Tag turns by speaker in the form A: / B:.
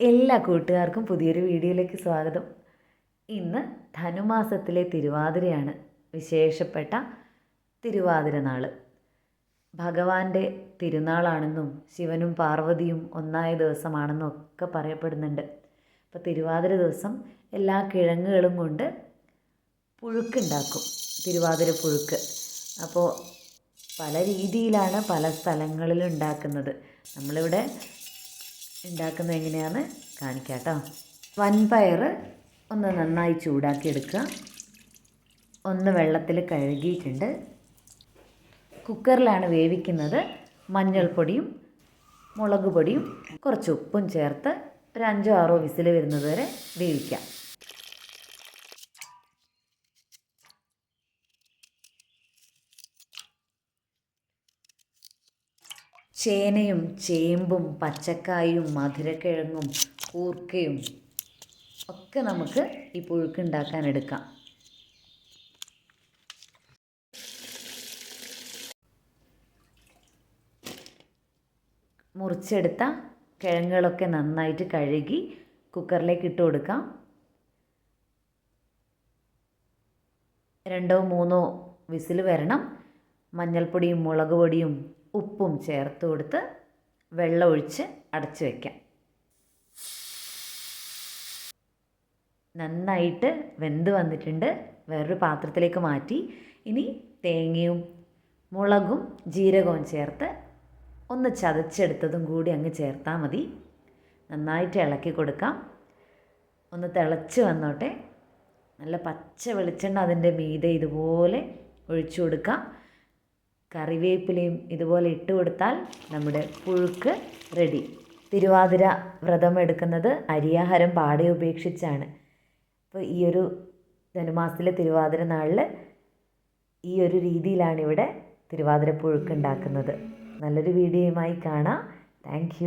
A: എല്ലാ കൂട്ടുകാർക്കും പുതിയൊരു വീഡിയോയിലേക്ക് സ്വാഗതം. ഇന്ന് ധനുമാസത്തിലെ തിരുവാതിരയാണ് വിശേഷപ്പെട്ട തിരുവാതിര നാൾ ഭഗവാന്റെ തിരുനാളാണെന്നും ശിവനും പാർവതിയും ഒന്നായ ദിവസമാണെന്നും ഒക്കെ പറയപ്പെടുന്നുണ്ട്. അപ്പോൾ തിരുവാതിര ദിവസം എല്ലാ കിഴങ്ങുകളും കൊണ്ട് പുഴുക്കുണ്ടാക്കും തിരുവാതിര പുഴുക്ക്. അപ്പോൾ പല രീതിയിലാണ് പല സ്ഥലങ്ങളിൽ ഉണ്ടാക്കുന്നത്. നമ്മളിവിടെ ഉണ്ടാക്കുന്നത് എങ്ങനെയാണെന്ന് കാണിക്കാം കേട്ടോ വൻപയർ ഒന്ന് നന്നായി ചൂടാക്കി എടുക്കുക ഒന്ന് വെള്ളത്തിൽ കഴുകിയിട്ടുണ്ട്. കുക്കറിലാണ് വേവിക്കുന്നത് മഞ്ഞൾപ്പൊടിയും മുളക് പൊടിയും കുറച്ച് ഉപ്പും ചേർത്ത് ഒരു അഞ്ചോ ആറോ വിസിൽ വരുന്നത് വരെ വേവിക്കാം. ചേനയും ചേമ്പും പച്ചക്കായും മധുരക്കിഴങ്ങും കൂർക്കയും ഒക്കെ നമുക്ക് ഈ പുഴുക്ക് ഉണ്ടാക്കാൻ എടുക്കാം. മുറിച്ചെടുത്ത കിഴങ്ങുകളൊക്കെ നന്നായിട്ട് കഴുകി കുക്കറിലേക്ക് ഇട്ട് കൊടുക്കാം. രണ്ടോ മൂന്നോ വിസിൽ വരണം. മഞ്ഞൾപ്പൊടിയും മുളക് പൊടിയും ഉപ്പും ചേർത്ത് കൊടുത്ത് വെള്ളമൊഴിച്ച് അടച്ചു വയ്ക്കാം നന്നായിട്ട് വെന്ത് വന്നിട്ടുണ്ട്. വേറൊരു പാത്രത്തിലേക്ക് മാറ്റി. ഇനി തേങ്ങയും മുളകും ജീരകവും ചേർത്ത് ഒന്ന് ചതച്ചെടുത്തതും കൂടി അങ്ങ് ചേർത്താൽ മതി. നന്നായിട്ട് ഇളക്കി കൊടുക്കാം. ഒന്ന് തിളച്ച് വന്നോട്ടെ. നല്ല പച്ച വെളിച്ചെണ്ണ അതിന്റെ മീതെ ഇതുപോലെ ഒഴിച്ചു കൊടുക്കാം. കറിവേപ്പിലയും ഇതുപോലെ ഇട്ട് കൊടുത്താൽ നമ്മുടെ പുഴുക്ക് റെഡി തിരുവാതിര വ്രതം എടുക്കുന്നത് അരിയാഹാരം പാടെ ഉപേക്ഷിച്ചാണ്. അപ്പോൾ ഈ ഒരു ധനുമാസത്തിലെ തിരുവാതിര നാളിൽ ഈ ഒരു രീതിയിലാണ് ഇവിടെ തിരുവാതിര പുഴുക്ക് ഉണ്ടാക്കുന്നത്. നല്ലൊരു വീഡിയോയുമായി കാണാം. താങ്ക്